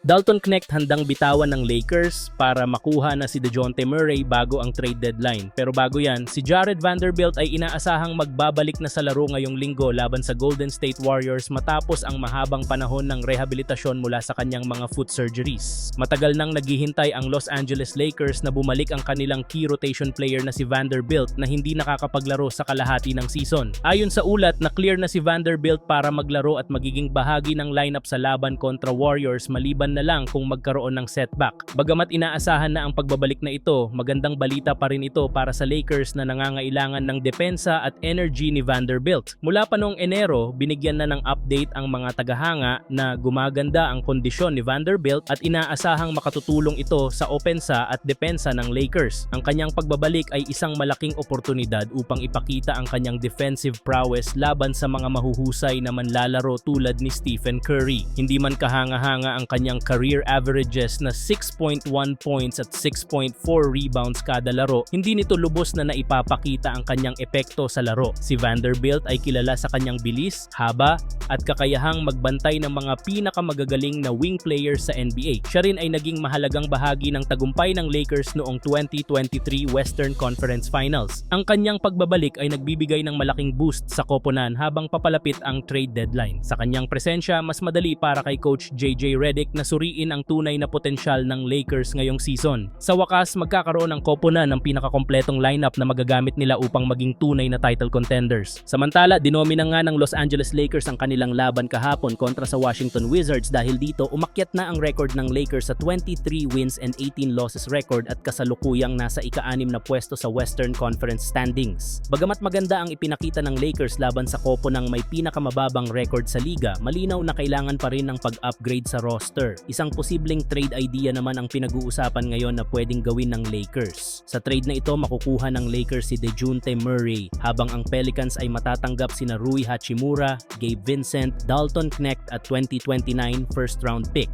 Dalton Knecht handang bitawan ng Lakers para makuha na si DeJounte Murray bago ang trade deadline. Pero bago yan, si Jared Vanderbilt ay inaasahang magbabalik na sa laro ngayong linggo laban sa Golden State Warriors matapos ang mahabang panahon ng rehabilitasyon mula sa kanyang mga foot surgeries. Matagal nang naghihintay ang Los Angeles Lakers na bumalik ang kanilang key rotation player na si Vanderbilt na hindi nakakapaglaro sa kalahati ng season. Ayon sa ulat na clear na si Vanderbilt para maglaro at magiging bahagi ng lineup sa laban kontra Warriors maliban na lang kung magkaroon ng setback. Bagamat inaasahan na ang pagbabalik na ito, magandang balita pa rin ito para sa Lakers na nangangailangan ng depensa at energy ni Vanderbilt. Mula pa noong Enero, binigyan na ng update ang mga tagahanga na gumaganda ang kondisyon ni Vanderbilt at inaasahang makatutulong ito sa opensa at depensa ng Lakers. Ang kanyang pagbabalik ay isang malaking oportunidad upang ipakita ang kanyang defensive prowess laban sa mga mahuhusay na manlalaro tulad ni Stephen Curry. Hindi man kahanga-hanga ang kanyang career averages na 6.1 points at 6.4 rebounds kada laro, hindi nito lubos na naipapakita ang kanyang epekto sa laro. Si Vanderbilt ay kilala sa kanyang bilis, haba, at kakayahang magbantay ng mga pinakamagagaling na wing players sa NBA. Siya rin ay naging mahalagang bahagi ng tagumpay ng Lakers noong 2023 Western Conference Finals. Ang kanyang pagbabalik ay nagbibigay ng malaking boost sa koponan habang papalapit ang trade deadline. Sa kanyang presensya, mas madali para kay Coach JJ Redick na suriin ang tunay na potensyal ng Lakers ngayong season. Sa wakas, magkakaroon ng koponan ng pinakakompletong lineup na magagamit nila upang maging tunay na title contenders. Samantala, dinomina nga ng Los Angeles Lakers ang kanilang laban kahapon kontra sa Washington Wizards dahil dito umakyat na ang record ng Lakers sa 23 wins and 18 losses record at kasalukuyang nasa ika-anim na pwesto sa Western Conference standings. Bagamat maganda ang ipinakita ng Lakers laban sa kopo ng may pinakamababang record sa liga, malinaw na kailangan pa rin ng pag-upgrade sa roster. Isang posibleng trade idea naman ang pinag-uusapan ngayon na pwedeng gawin ng Lakers. Sa trade na ito, makukuha ng Lakers si DeJounte Murray, habang ang Pelicans ay matatanggap sina Rui Hachimura, Gabe Vincent, Dalton Knecht at 2029 first round pick.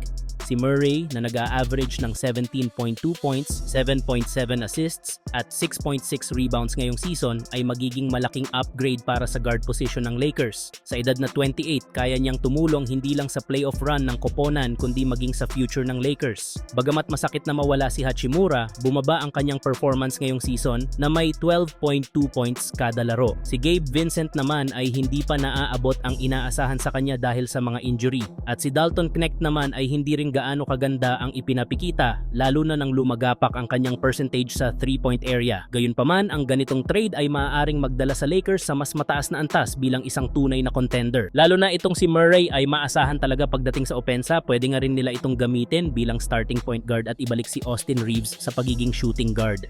Si Murray na nag-a-average ng 17.2 points, 7.7 assists at 6.6 rebounds ngayong season ay magiging malaking upgrade para sa guard position ng Lakers. Sa edad na 28, kaya niyang tumulong hindi lang sa playoff run ng koponan kundi maging sa future ng Lakers. Bagamat masakit na mawala si Hachimura, bumaba ang kanyang performance ngayong season na may 12.2 points kada laro. Si Gabe Vincent naman ay hindi pa naaabot ang inaasahan sa kanya dahil sa mga injury. At si Dalton Knecht naman ay hindi rin gaano kaganda ang ipinapikita lalo na nang lumagapak ang kanyang percentage sa 3-point area. Gayunpaman, ang ganitong trade ay maaaring magdala sa Lakers sa mas mataas na antas bilang isang tunay na contender. Lalo na itong si Murray ay maasahan talaga pagdating sa opensa, pwede nga rin nila itong gamitin bilang starting point guard at ibalik si Austin Reeves sa pagiging shooting guard.